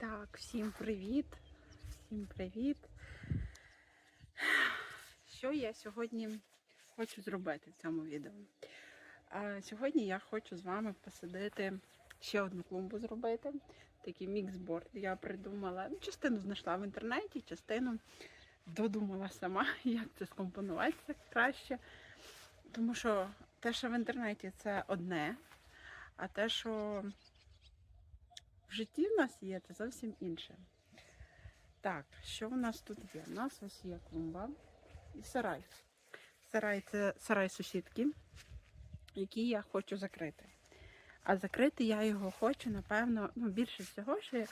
Так, всім привіт. Всім привіт. Що я сьогодні хочу зробити в цьому відео? А, сьогодні я хочу з вами посадити ще одну клумбу зробити. Такий міксборд я придумала. Ну, частину знайшла в інтернеті, частину додумала сама, як це скомпонувати краще. Тому що те, що в інтернеті, це одне, а те, що в житті в нас є, це зовсім інше. Так, що в нас тут є? У нас ось є клумба і сарай. Сарай це сарай сусідки, який я хочу закрити. А закрити я його хочу, напевно, ну, більше всього, що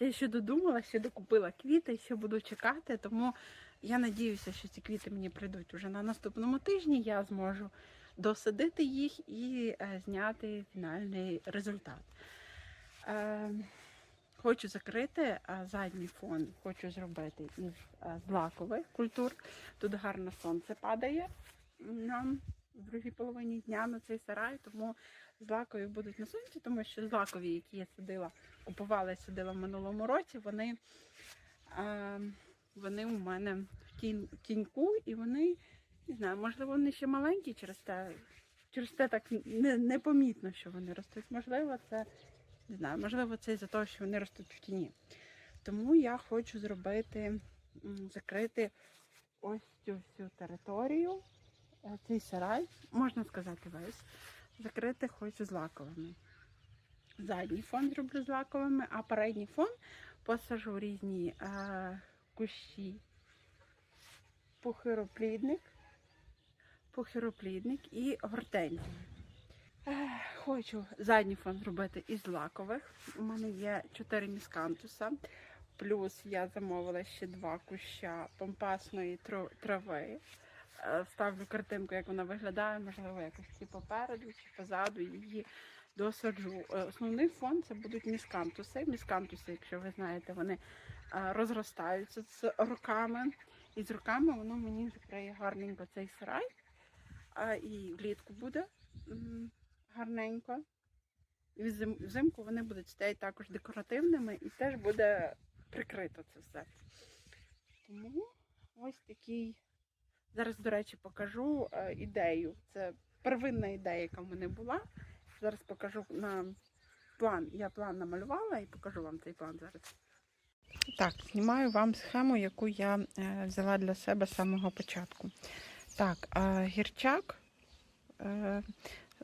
я, ще додумала, ще докупила квіти, ще буду чекати, тому я надіюся, що ці квіти мені прийдуть уже на наступному тижні. Я зможу досадити їх і е, зняти фінальний результат. Е, хочу закрити задній фон, хочу зробити із е, злакових культур. Тут гарно сонце падає нам в другій половині дня на цей сарай, тому злакові будуть на сонці, тому що злакові, які я садила, купувала і садила в минулому році, вони, е, вони у мене в тінь, тіньку і вони, не знаю, можливо, вони ще маленькі через те, через те так не, непомітно, що вони ростуть. Можливо, це не знаю, можливо, це із-за того, що вони ростуть в тіні. Тому я хочу зробити, закрити ось цю всю територію, е, цей сарай, можна сказати, весь. Закрити хочу з лаковими. Задній фон зроблю з лаковими, а передній фон посажу різні е, кущі. Похироплідник, похироплідник і гортензії. Хочу задній фон зробити із лакових. У мене є 4 міскантуса. Плюс я замовила ще два куща помпасної трави. Е, Вставлю картинку, як вона виглядає, можливо, якось чи попереду, чи позаду її досаджу. Е, Основний фон це будуть міскантуси. Міскантуси, якщо ви знаєте, вони е, розростаються з роками. І з роками воно мені закриє гарненько цей сарай. І влітку буде гарненько. І взимку вони будуть стояти також декоративними і теж буде прикрито це все. Тому ось такий. Зараз, до речі, покажу е, ідею. Це первинна ідея, яка в мене була. Зараз покажу на план. Я план намалювала і покажу вам цей план зараз. Так, знімаю вам схему, яку я е, взяла для себе з самого початку. Так, гірчак е,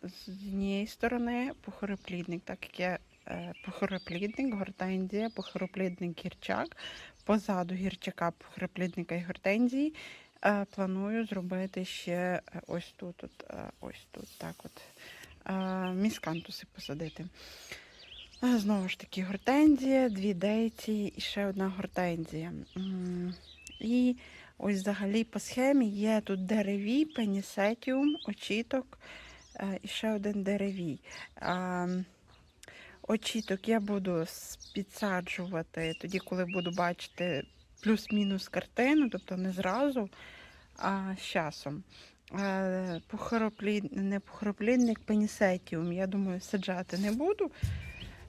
з однієї сторони похороплідник, так як я е, похороплідник, гортензія, похороплідник гірчак. Позаду гірчака, похороплідника і гортензії е, планую зробити ще е, ось тут, от, ось тут, так от, міскантуси посадити. Знову ж таки, гортензія, дві дейці і ще одна гортензія. І ось взагалі по схемі є тут деревій, пенісетіум, очіток і ще один деревій. Очіток я буду підсаджувати тоді, коли буду бачити плюс-мінус картину, тобто не зразу, а з часом. Е, Похороплід... Не похороплідник, пенісетіум, я думаю, саджати не буду,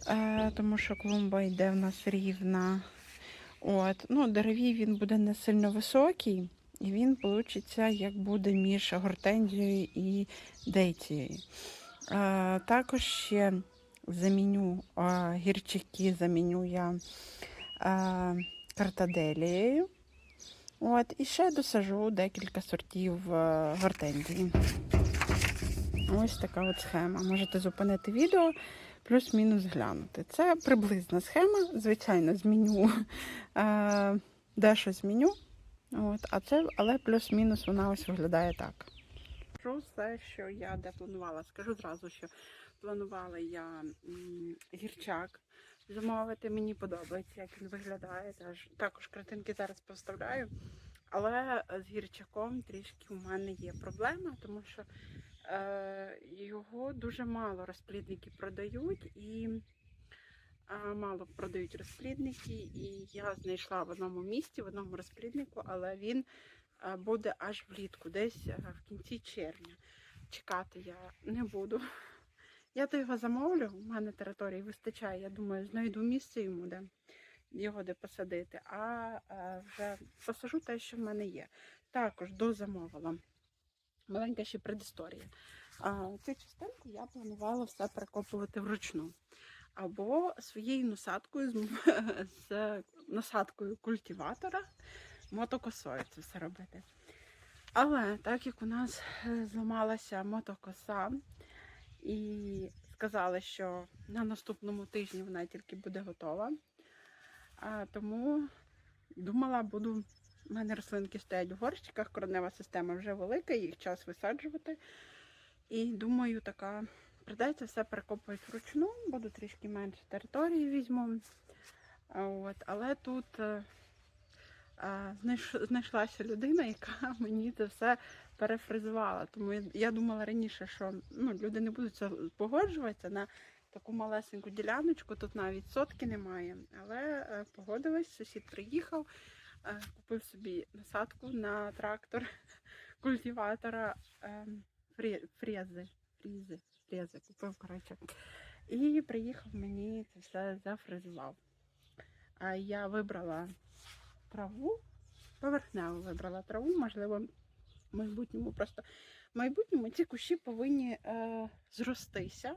е, тому що клумба йде в нас рівна. От. Ну, деревій він буде не сильно високий, і він вийде, як буде між гортензією і дейцією. Також ще заміню гірчики, заміню я картаделією. От, і ще досажу декілька сортів гортензії. Ось така от схема. Можете зупинити відео, плюс-мінус глянути. Це приблизна схема. Звичайно, зміню дещо зміню. От, а це, але плюс-мінус вона ось виглядає так. Скажу все, що я де планувала. Скажу зразу, що планувала я гірчак замовити. Мені подобається, як він виглядає. Також картинки зараз поставляю. Але з гірчаком трішки у мене є проблема, тому що е, його дуже мало розплідники продають і мало продають розплідники. І я знайшла в одному місці, в одному розпліднику, але він буде аж влітку, десь в кінці червня. Чекати я не буду. Я то його замовлю, у мене території вистачає, я думаю, знайду місце йому, де його де посадити, а вже посажу те, що в мене є. Також дозамовила. Маленька ще предісторія. Цю частинку я планувала все перекопувати вручну. Або своєю насадкою з, з насадкою культиватора мотокосою це все робити. Але так як у нас е, зламалася мотокоса, і сказали, що на наступному тижні вона тільки буде готова. Тому думала, буду. У мене рослинки стоять в горщиках, коренева система вже велика, їх час висаджувати. І думаю, така придеться все перекопувати вручну, буду трішки менше території візьму. От, але тут е, знайш- знайшлася людина, яка мені це все перефризувала. Тому я, думала раніше, що ну, люди не будуть погоджуватися на таку малесеньку діляночку, тут навіть сотки немає. Але е, погодилась, сусід приїхав, е, купив собі насадку на трактор культиватора е, фрі- фрези. Фрізи, фрези купив, коротше. І приїхав мені це все зафрезував. А я вибрала траву, поверхнево вибрала траву, можливо, в майбутньому просто в майбутньому ці кущі повинні е, зростися.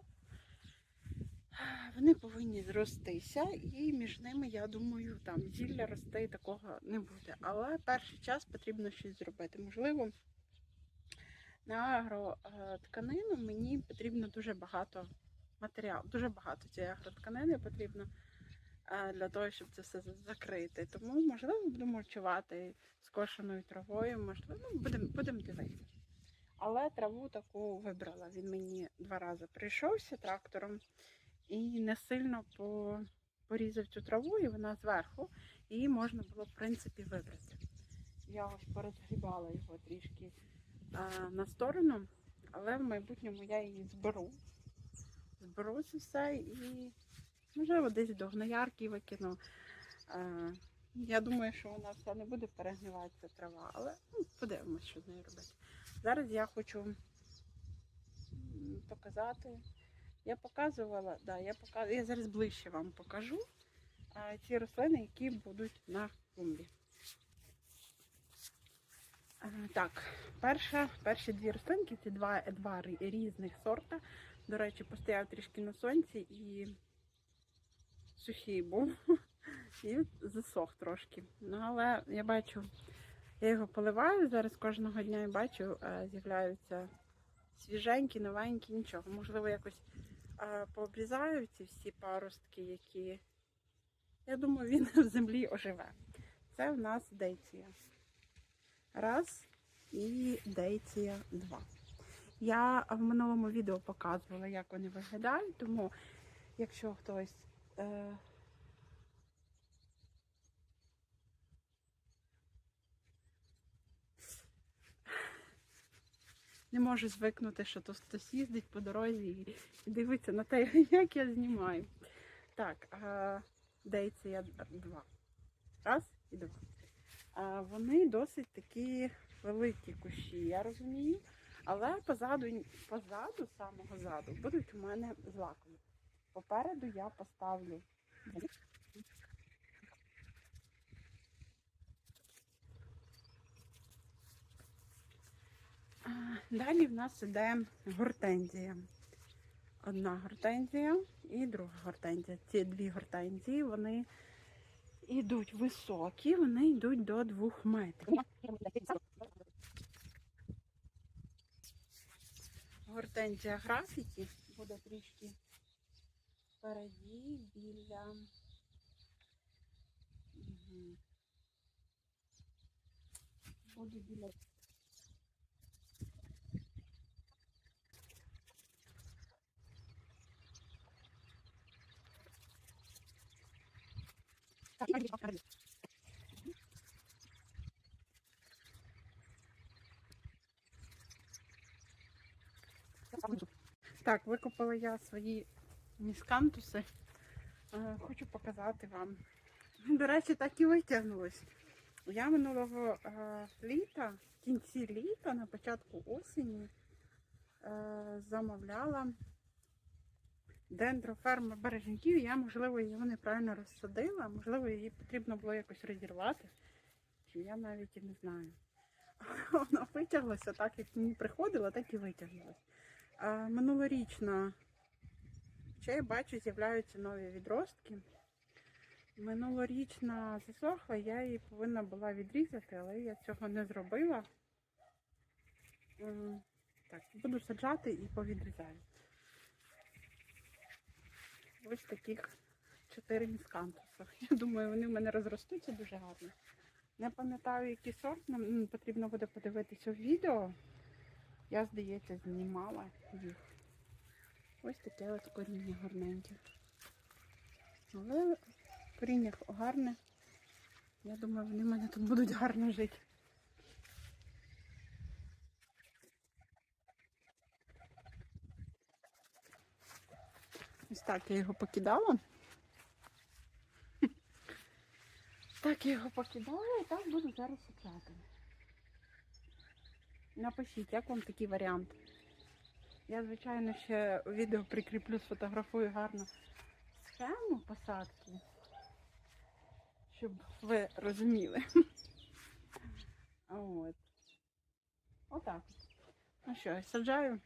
Вони повинні зростися, і між ними, я думаю, там зілля рости такого не буде. Але перший час потрібно щось зробити. Можливо, на агротканину мені потрібно дуже багато матеріалу, дуже багато цієї агротканини потрібно е, для того, щоб це все закрити. Тому, можливо, буду мульчувати скошеною травою, можливо, ну, будемо будем дивитися. Але траву таку вибрала. Він мені два рази прийшовся трактором і не сильно по, порізав цю траву, і вона зверху, і можна було, в принципі, вибрати. Я ось порозгрібала його трішки на сторону, але в майбутньому я її зберу. Зберу це все і, можливо, десь до гноярки викину. Я думаю, що вона все не буде перегниватися трава, але ну, подивимось, що з нею робити. Зараз я хочу показати. Я показувала, да, я показ... я зараз ближче вам покажу а, ці рослини, які будуть на клумбі. Так, перша, перші дві рослинки це два, два різних сорта. До речі, постояв трішки на сонці і сухий був. І засох трошки. Ну, але я бачу, я його поливаю зараз кожного дня і бачу, е, з'являються свіженькі, новенькі, нічого. Можливо, якось е, пообрізаю ці всі паростки, які. Я думаю, він в землі оживе. Це в нас дейція. Раз і дейція два. Я в минулому відео показувала, як вони виглядають, тому якщо хтось. Е, не можу звикнути, що тут хтось їздить по дорозі і дивиться на те, як я знімаю. Так, а, дейція два. Раз і два. Вони досить такі великі кущі, я розумію. Але позаду, позаду, самого заду, будуть у мене злакові. Попереду я поставлю. Далі в нас іде гортензія. Одна гортензія і друга гортензія. Ці дві гортензії вони йдуть високі, вони йдуть до двох метрів. Гортензія графіті буде трішки впереді біля. Буде біля Так, викопала я свої міскантуси. Е, Хочу показати вам. До речі, так і витягнулось. Я минулого е, літа, в кінці літа, на початку осені, е, замовляла дендроферма бережників. Я, можливо, її неправильно розсадила, можливо, її потрібно було якось розірвати. Чи я навіть і не знаю. Вона витяглася так, як мені приходила, так і витягнулася. Минулорічна, ще я бачу, з'являються нові відростки. Минулорічна засохла, я її повинна була відрізати, але я цього не зробила. Так, буду саджати і повідрізаю. Ось таких чотири міскантуса. Я думаю, вони в мене розростуться дуже гарно. Не пам'ятаю, який сорт, нам потрібно буде подивитися в відео. Я, здається, знімала їх. Ось таке от коріння гарненьке. Але коріння гарне. Я думаю, вони в мене тут будуть гарно жити. Ось так я його покидала. Так я його покидала і так буду зараз саджати. Напишіть, як вам такий варіант. Я, звичайно, ще відео прикріплю, сфотографую гарно схему посадки, щоб ви розуміли. От. Отак. Ну що, саджаю.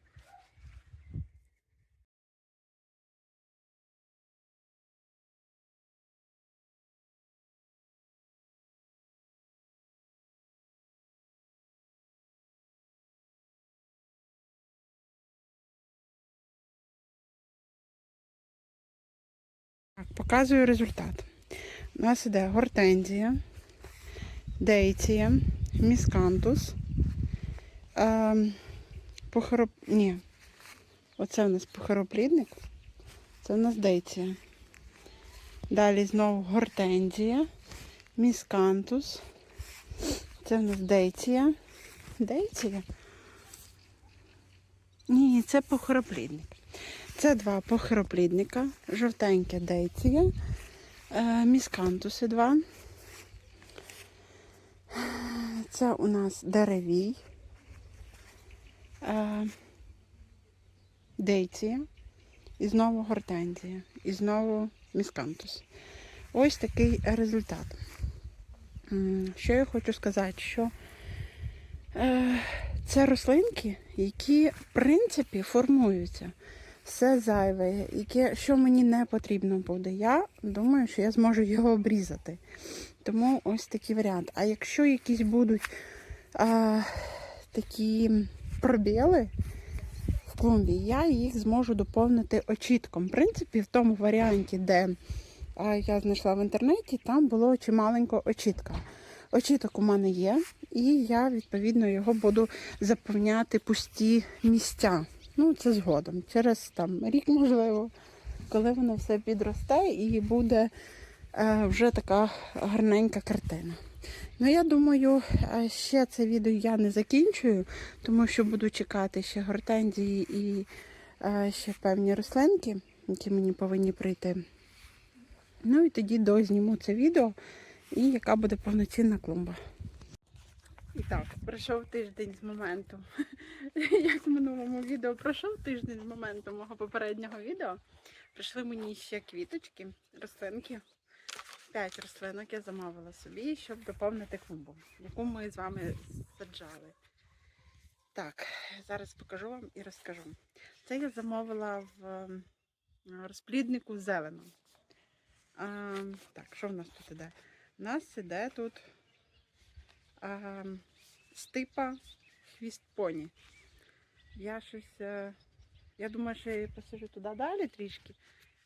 Показую результат. У нас іде гортензія, дейція, міскантус, ем, похороп... Ні. Оце у нас похороплідник. Це у нас дейція. Далі знову гортензія, міскантус. Це у нас дейція. Дейція? Ні, це похороплідник. Це два похороплідника, жовтеньке дейція, е, міскантуси два. Це у нас деревій, е, дейція, і знову гортензія, і знову міскантус. Ось такий результат. Що я хочу сказати, що е, це рослинки, які, в принципі, формуються все зайве, яке, що мені не потрібно буде. Я думаю, що я зможу його обрізати. Тому ось такий варіант. А якщо якісь будуть а, такі пробіли в клумбі, я їх зможу доповнити очітком. В принципі, в тому варіанті, де а, я знайшла в інтернеті, там було чималенько очітка. Очіток у мене є, і я, відповідно, його буду заповняти пусті місця. Ну, це згодом. Через там рік, можливо, коли воно все підросте і буде е, вже така гарненька картина. Ну, я думаю, е, ще це відео я не закінчую, тому що буду чекати ще гортензії і е, ще певні рослинки, які мені повинні прийти. Ну і тоді дозніму це відео і яка буде повноцінна клумба. І так, пройшов тиждень з моменту, як в минулому відео, пройшов тиждень з моменту мого попереднього відео. Прийшли мені ще квіточки, рослинки. П'ять рослинок я замовила собі, щоб доповнити клумбу, яку ми з вами саджали. Так, зараз покажу вам і розкажу. Це я замовила в ем, розпліднику зелено. А, так, що в нас тут іде? У нас іде тут а, стипа хвіст поні. Я щось. е, Я думаю, що я її посажу туди далі трішки.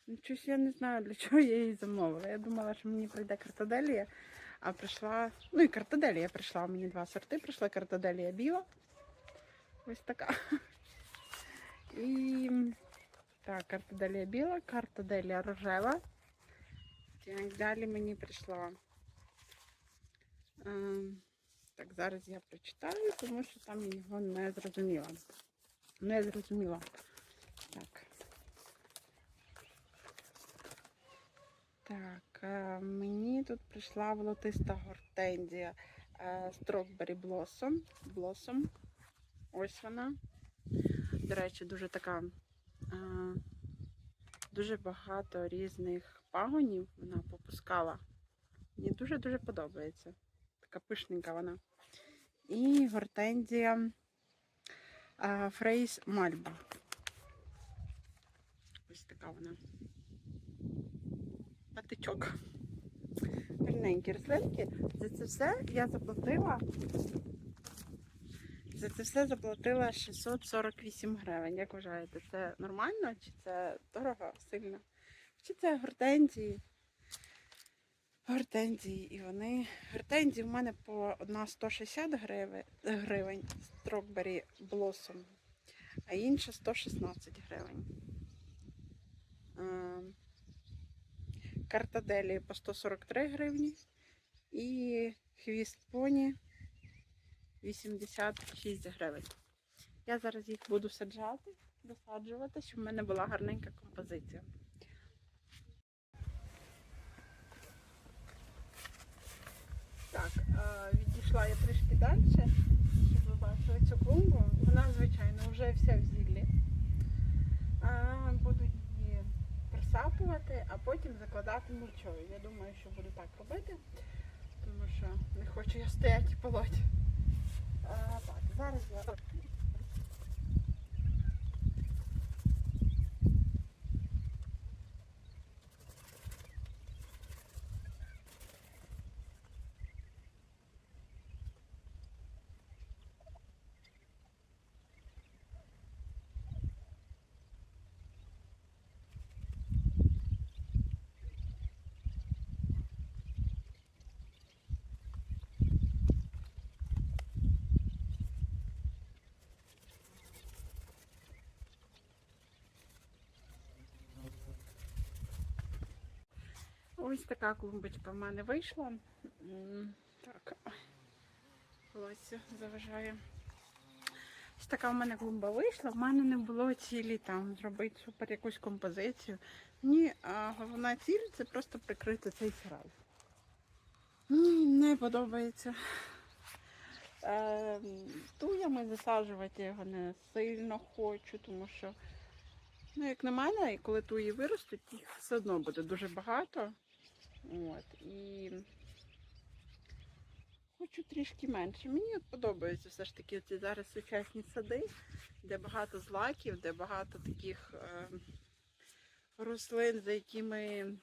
Ну, щось я не знаю, для чого я її замовила. Я думала, що мені прийде картоделія, а прийшла. Ну і картоделія прийшла. У мені два сорти. Прийшла картоделія біла. Ось така. І так, картоделія біла, картоделія рожева. Так, далі мені прийшла. Так, зараз я прочитаю, тому що там його не зрозуміла. Не зрозуміла. Так. Так, е, мені тут прийшла волотиста гортензія е, Strawberry Blossom. Blossom. Ось вона. До речі, дуже така е, дуже багато різних пагонів вона попускала. Мені дуже-дуже подобається. Така пишненька вона. І гортензія Фрейс Мальба. Ось така вона. Патичок. Гарненькі рослинки. За це все я заплатила. За це все заплатила 648 гривень. Як вважаєте, це нормально чи це дорого сильно? Чи це гортензії? Гортензії, і вони. Гортензії в мене по одна 160 гривень, гривень Strawberry Blossom, а інша 116 гривень. Ем, Картаделі по 143 гривні і хвіст поні 86 гривень. Я зараз їх буду саджати, досаджувати, щоб в мене була гарненька композиція. Так, відійшла я трішки далі, щоб ви бачили цю клумбу. Вона, звичайно, вже вся в зіллі. Буду її присапувати, а потім закладати мульчою. Я думаю, що буду так робити, тому що не хочу я стояти і полоть. Так, зараз я Ось така клумбочка в мене вийшла. Так, волосся заважає. Ось така в мене клумба вийшла. В мене не було цілі там зробити супер якусь композицію. Ні, а головна ціль це просто прикрити цей сарай. Мені не подобається. Е, туями засаджувати його не сильно хочу, тому що, ну, як на мене, і коли туї виростуть, їх все одно буде дуже багато. От, і хочу трішки менше. Мені подобаються все ж таки ці зараз сучасні сади, де багато злаків, де багато таких е, рослин, за якими е,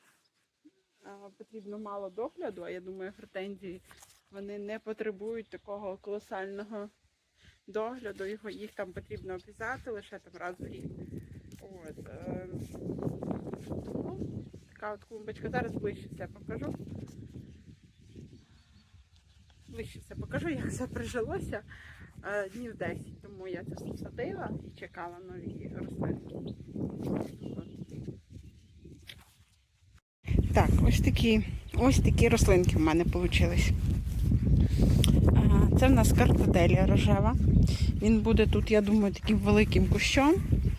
потрібно мало догляду, а я думаю, гортензії вони не потребують такого колосального догляду. Його, їх там потрібно обрізати лише там раз в рік. От, е, така от клумбочка. Зараз ближче це покажу. Ближче все покажу, як все прижилося. Е, Днів 10 тому я це все садила і чекала нові рослинки. Так, ось такі, ось такі рослинки в мене вийшли. Це в нас картаделія рожева. Він буде тут, я думаю, таким великим кущом.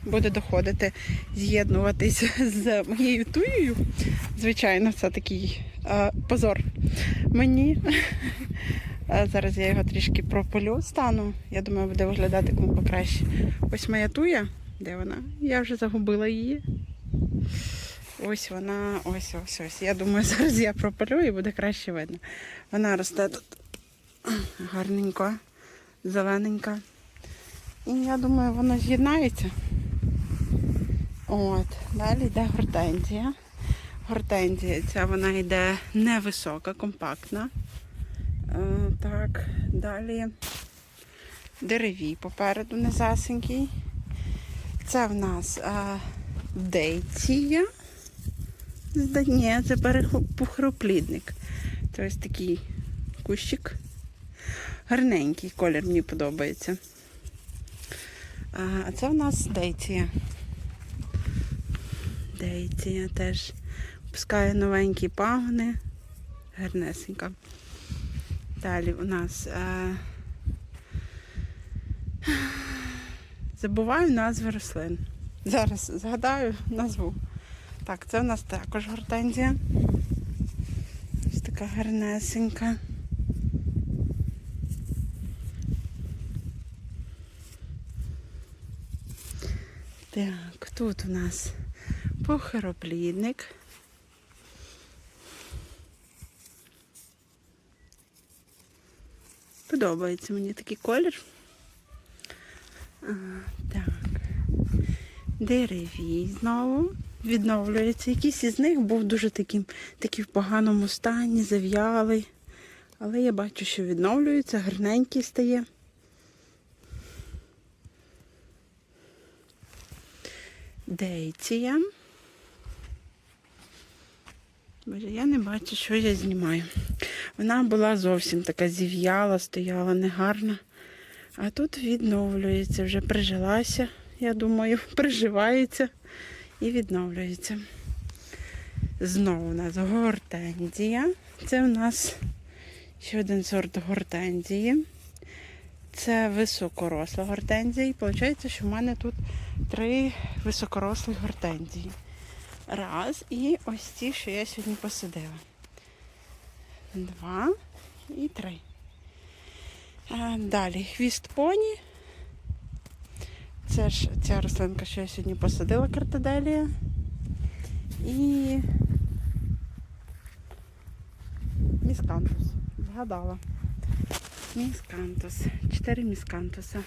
Буде доходити, з'єднуватись з моєю туєю. Звичайно, це такий е, позор мені. Е, Зараз я його трішки прополю стану. Я думаю, буде виглядати клумба краще. Ось моя туя. Де вона? Я вже загубила її. Ось вона, ось ось ось. Я думаю, зараз я пропалю і буде краще видно. Вона росте тут гарненько, зелененька. І я думаю, воно з'єднається. От, далі йде гортензія. Гортензія ця вона йде невисока, компактна. Е, так, далі деревій попереду незасенький. Це в нас е, дейція. Ні, це перепухроплідник. Це ось такий кущик. Гарненький колір мені подобається. А а це в нас дейція. Дейція теж пускає новенькі пагони. Гарнесенька. Далі у нас е... забуваю назви рослин. Зараз згадаю назву. Так, це у нас також гортензія. Ось така гарнесенька. Так, тут у нас Фухероплідник. Подобається мені такий колір. А, так. Деревій знову відновлюється. Якийсь із них був дуже таким, такий в поганому стані, зав'ялий. Але я бачу, що відновлюється, гарненький стає. Дейція. Боже, я не бачу, що я знімаю. Вона була зовсім така зів'яла, стояла негарна. А тут відновлюється, вже прижилася, я думаю, приживається і відновлюється. Знову у нас гортензія. Це у нас ще один сорт гортензії. Це високоросла гортензія. І виходить, що в мене тут три високорослі гортензії. Раз. І ось ті, що я сьогодні посадила. Два і три. Далі хвіст поні. Це ж ця рослинка, що я сьогодні посадила картаделія. І міскантус. Згадала. Міскантус. Чотири міскантуса.